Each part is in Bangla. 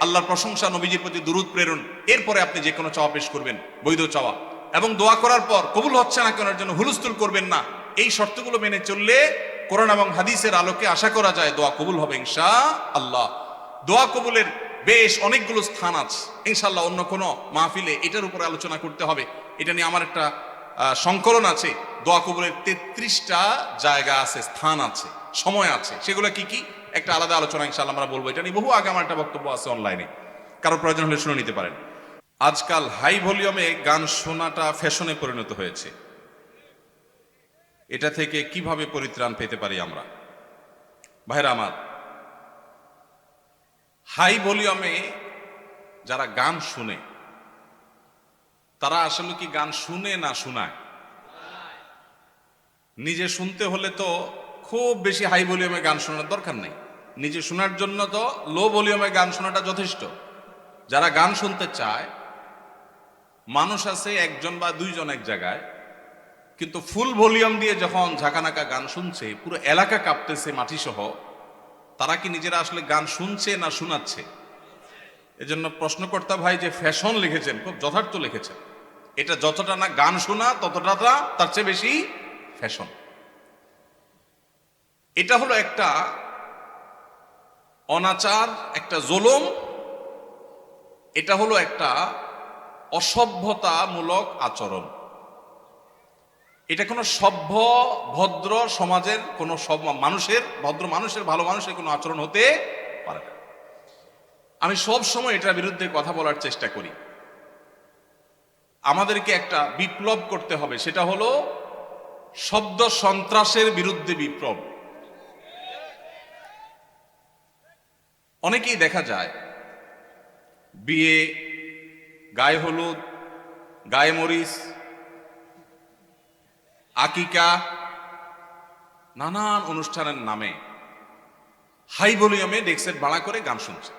আল্লাহর প্রশংসা নবীজির প্রতি দুরুদ, প্রেরণ। এরপরে আপনি যে কোনো চাওয়া পেশ করবেন, বৈধ চাওয়া। এবং দোয়া করার পর কবুল হচ্ছে না কেনার জন্য হুলস্থুল করবেন না। এই শর্তগুলো মেনে চললে কোরআন এবং হাদিসের আলোকে আশা করা যায় দোয়া কবুল হবে ইনশা আল্লাহ দোয়া কবুলের বেশ অনেকগুলো স্থান আছে। ইনশাল্লাহ অন্য কোনো মাহফিলে এটার উপরে আলোচনা করতে হবে। এটা নিয়ে আমার একটা সংকলন আছে, দোয়া কবুলের তেত্রিশটা জায়গা আছে, স্থান আছে, সময় আছে। সেগুলো কি কি? একটা আলাদা আলোচনা ইনশাল্লাহ আমরা বলব। এটা নিয়ে বহু আগে আমার একটা বক্তব্য আছে অনলাইনে কারও প্রয়োজন হলে শুনে নিতে পারেন। আজকাল হাই ভলিউমে গান শোনাটা ফ্যাশনে পরিণত হয়েছে। এটা থেকে কীভাবে পরিত্রাণ পেতে পারি আমরা? ভাইরা আমার হাই ভলিউমে যারা গান শুনে তারা আসলে কি গান শুনে না শোনায়? নিজে শুনতে হলে তো খুব বেশি হাই ভলিউমে গান শোনার দরকার নেই। নিজে শোনার জন্য তো লো ভলিউমে গান শোনাটা যথেষ্ট। যারা গান শুনতে চায়, মানুষ আছে একজন বা দুইজন এক জায়গায়, কিন্তু ফুল ভলিউম দিয়ে যখন ঝাঁকানাকা গান শুনছে, পুরো এলাকা কাঁপতেছে মাটি সহ তারা কি নিজেরা আসলে গান শুনছে না শোনাচ্ছে? এজন্য প্রশ্নকর্তা ভাই যে ফ্যাশন লিখেছেন, খুব যথার্থ লিখেছেন। এটা যতটা না গান শোনা, ততটা তার চেয়ে বেশি ফ্যাশন। এটা হলো একটা অনাচার, একটা জোলম। এটা হলো একটা অসভ্যতামূলক আচরণ। এটা কোনো সভ্য, ভদ্র সমাজের কোনো সব মানুষের, ভদ্র মানুষের, ভালো মানুষের কোনো আচরণ হতে পারে না। আমি সব সময় এটার বিরুদ্ধে কথা বলার চেষ্টা করি। আমাদেরকে একটা বিপ্লব করতে হবে, সেটা হলো শব্দ সন্ত্রাসের বিরুদ্ধে বিপ্লব। অনেকেই দেখা যায়, বিয়ে, গায়ে হলুদ, গায়ে মরিচ, আকিকা, নানান অনুষ্ঠানের নামে, হাই ভলিউমে ডেক্সেট ভাড়া করে গান শুনছে।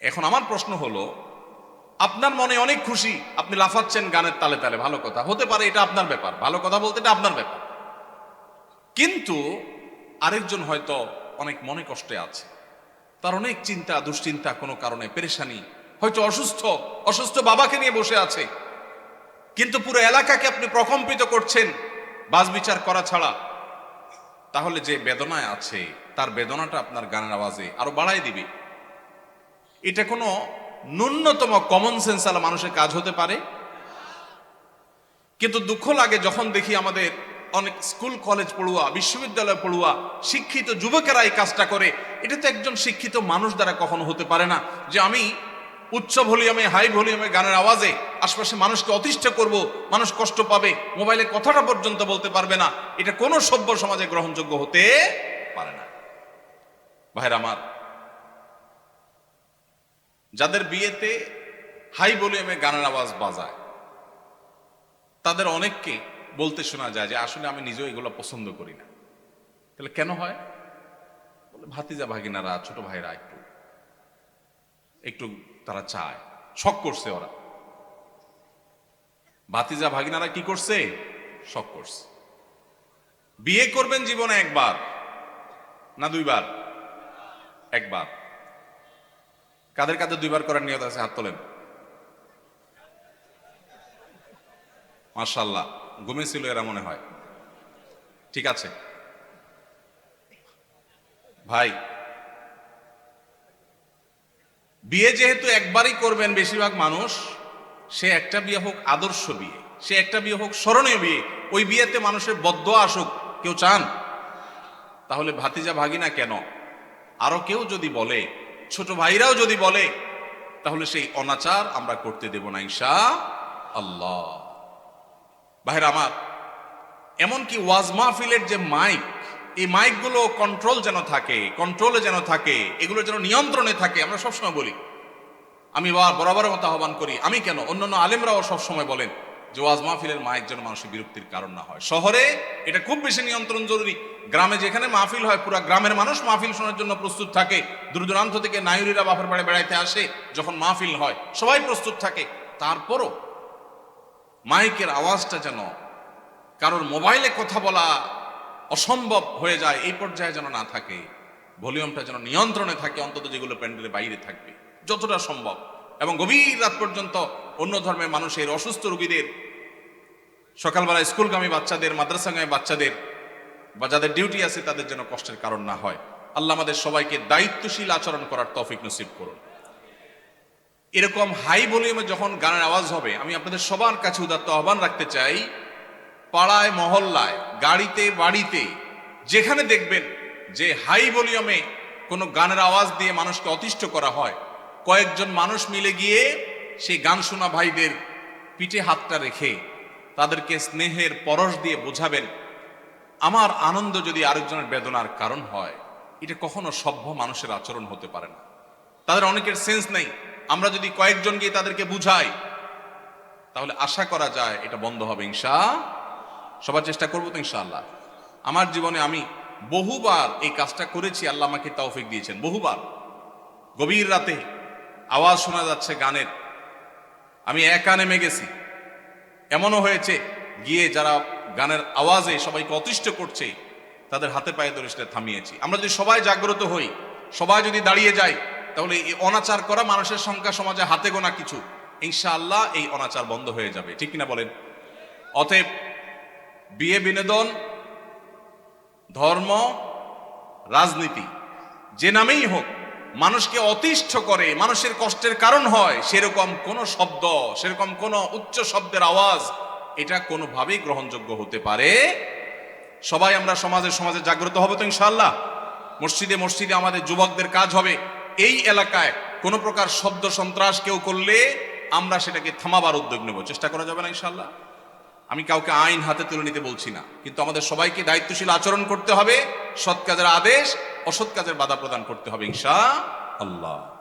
এখন আমার প্রশ্ন হলো, আপনার মনে অনেক খুশি, আপনি লাফাচ্ছেন গানের তালে তালে, ভালো কথা। হতে পারে এটা আপনার ব্যাপার, ভালো কথা বলতে এটা আপনার ব্যাপার। কিন্তু আরেকজন হয়তো অনেক মনে কষ্টে আছে। তার অনেক চিন্তা, দুশ্চিন্তা, কোনো কারণে পেরেশানি, হয়তো অসুস্থ অসুস্থ বাবাকে নিয়ে বসে আছে। কিন্তু পুরো এলাকাকে আপনি প্রকম্পিত করছেন বাস বিচার করা ছাড়া। তাহলে যে বেদনায় আছে, তার বেদনাটা আপনার গানের আওয়াজে আরও বাড়াই দিবে। এটা কোনো ন্যূনতম কমন সেন্স মানুষের কাজ হতে পারে। কিন্তু দুঃখ লাগে যখন দেখি আমাদের অনেক স্কুল, কলেজ পড়ুয়া, বিশ্ববিদ্যালয় পড়ুয়া, শিক্ষিত যুবকেরা এই কাজটা করে। এটা তো একজন শিক্ষিত মানুষ দ্বারা কখনো হতে পারে না যে আমি উচ্চ ভলিউমে, হাই ভলিউমে গানের আওয়াজে আশপাশে মানুষকে অতিষ্ঠ করব, মানুষ কষ্ট পাবে, মোবাইলে কথাটা পর্যন্ত বলতে পারবে না। এটা কোনো সভ্য সমাজে গ্রহণযোগ্য হতে পারে না। ভাইরা আমার যাদের বিয়েতে হাই ভলিউমে গানের আওয়াজ বাজায়, তাদের অনেককে বলতে শোনা যায় যে, আসলে আমি নিজেও এগুলো পছন্দ করি না। তাহলে কেন হয়? বলে, ভাতিজা ভাগিনারা, ছোট ভাইরা একটু একটু তারা চায়। শখ করছে ওরা। ভাতিজা ভাগিনারা কি করছে? সব করছে। বিয়ে করবেন জীবনে একবার না দুইবার? একবার। কাদের কাদের দুইবার করার নিয়ত আছে? হাত তোলেন। মার্শাল্লাহ ঘুমেছিল এরা মনে হয়। ঠিক আছে। ভাই, বিয়ে যেহেতু একবারই করবেন বেশিরভাগ মানুষ, সে একটা বিয়ে হোক আদর্শ বিয়ে, সে একটা বিয়ে হোক স্মরণীয় বিয়ে, ওই বিয়েতে মানুষের বদ্ধ আসুক, কেউ চান? তাহলে ভাতিজা ভাগিনা কেন? আরও কেউ যদি বলে ছোট ভাইরাও যদি বলে, তাহলে সেই অনাচার আমরা করতে দেব না ঈশা আল্লাহ। ভাইরা আমার, এমনকি ওয়াজ মাহফিলের যে মাইক, এই মাইকগুলো কন্ট্রোল যেন থাকে কন্ট্রোলে যেন থাকে, এগুলো যেন নিয়ন্ত্রণে থাকে, আমরা সবসময় বলি। আমি বার- বরাবরের মতো আহ্বান করি, আমি কেন? অন্যান্য আলেমরাও সবসময় বলেন যে ওয়াজ মাহফিলের মাইক যেন মানুষের বিরক্তির কারণ না হয়। শহরে এটা খুব বেশি নিয়ন্ত্রণ জরুরি। গ্রামে যেখানে মাহফিল হয়, পুরো গ্রামের মানুষ মাহফিল শোনার জন্য প্রস্তুত থাকে। দূর দূরান্ত থেকে নায়ুরিরা বাপের বাড়ি বেড়াইতে আসে, যখন মাহফিল হয়, সবাই প্রস্তুত থাকে। তারপরও মাইকের আওয়াজটা যেন কারোর মোবাইলে কথা বলা অসম্ভব হয়ে যায়, এই পর্যায়ে যেন না থাকে। ভলিউমটা যেন নিয়ন্ত্রণে থাকে, অন্তত যেগুলো প্যান্ডেলের বাইরে থাকবে। যতটা সম্ভব। এবং গভীর রাত পর্যন্ত অন্য ধর্মের মানুষের, অসুস্থ রোগীদের সকালবেলা স্কুলগামী বাচ্চাদের, মাদ্রাসাগামী বাচ্চাদের বা যাদের ডিউটি আছে তাদের যেন কষ্টের কারণ না হয়। আল্লাহ আমাদের সবাইকে দায়িত্বশীল আচরণ করার তৌফিক নসিব করুন। এরকম হাই ভলিউমে যখন গানের আওয়াজ হবে, আমি আপনাদের সবার কাছে উদাত্ত আহ্বান রাখতে চাই, পাড়ায়, মহল্লায়, গাড়িতে, বাড়িতে, যেখানে দেখবেন যে হাই ভলিউমে কোনো গানের আওয়াজ দিয়ে মানুষকে অতিষ্ঠ করা হয়, কয়েকজন মানুষ মিলে গিয়ে সেই গান শোনা ভাইদের পিঠে হাতটা রেখে তাদেরকে স্নেহের পরশ দিয়ে বোঝাবেন আমার আনন্দ যদি আরেকজনের বেদনার কারণ হয়, এটা কখনো সভ্য মানুষের আচরণ হতে পারে না। তাদের অনেকের সেন্স নেই। আমরা যদি কয়েকজন গিয়ে তাদেরকে বুঝাই, তাহলে আশা করা যায় এটা বন্ধ হবে ইনশা সবার চেষ্টা করব তো, ইনশাআল্লাহ। আমার জীবনে আমি বহুবার এই কাজটা করেছি, আল্লাহ আমাকে তৌফিক দিয়েছেন, বহুবার। গভীর রাতে আওয়াজ শোনা যাচ্ছে গানের। আমি একা নেমে গেছি। এমনও হয়েছে, গিয়ে যারা গানের আওয়াজে সবাইকে অতিষ্ঠ করছে, তাদের হাতে পায়ে ধরে সেটা থামিয়েছি। আমরা যদি সবাই জাগ্রত হই, সবাই যদি দাঁড়িয়ে যাই তাহলে এই অনাচার করা মানুষের সংখ্যা সমাজে হাতে গোনা কিছু। ইনশাআল্লাহ এই অনাচার বন্ধ হয়ে যাবে। ঠিক কিনা বলেন? অতএব বিয়ে বিনোদন, ধর্ম, রাজনীতি, যে নামেই হোক, মানুষকে অতিষ্ঠ করে, মানুষের কষ্টের কারণ হয়, সেরকম কোন শব্দ, সেরকম কোন উচ্চ শব্দের আওয়াজ এটা কোনোভাবেই গ্রহণযোগ্য হতে পারে। সবাই আমরা সমাজে সমাজে জাগ্রত হবে তো ইনশাল্লাহ মসজিদে মসজিদে আমাদের যুবকদের কাজ হবে। এই এলাকায় কোনো প্রকার শব্দ সন্ত্রাস কেউ করলে আমরা সেটাকে থামাবার উদ্যোগ নেব। চেষ্টা করা যাবে না ইনশাল্লাহ আমি কাউকে আইন হাতে তুলে নিতে বলছি না। কিন্তু আমাদের সবাইকে দায়িত্বশীল আচরণ করতে হবে। সৎ কাজের আদেশ, অসৎ কাজের বাধা প্রদান করতে হবে ইনশা আল্লাহ।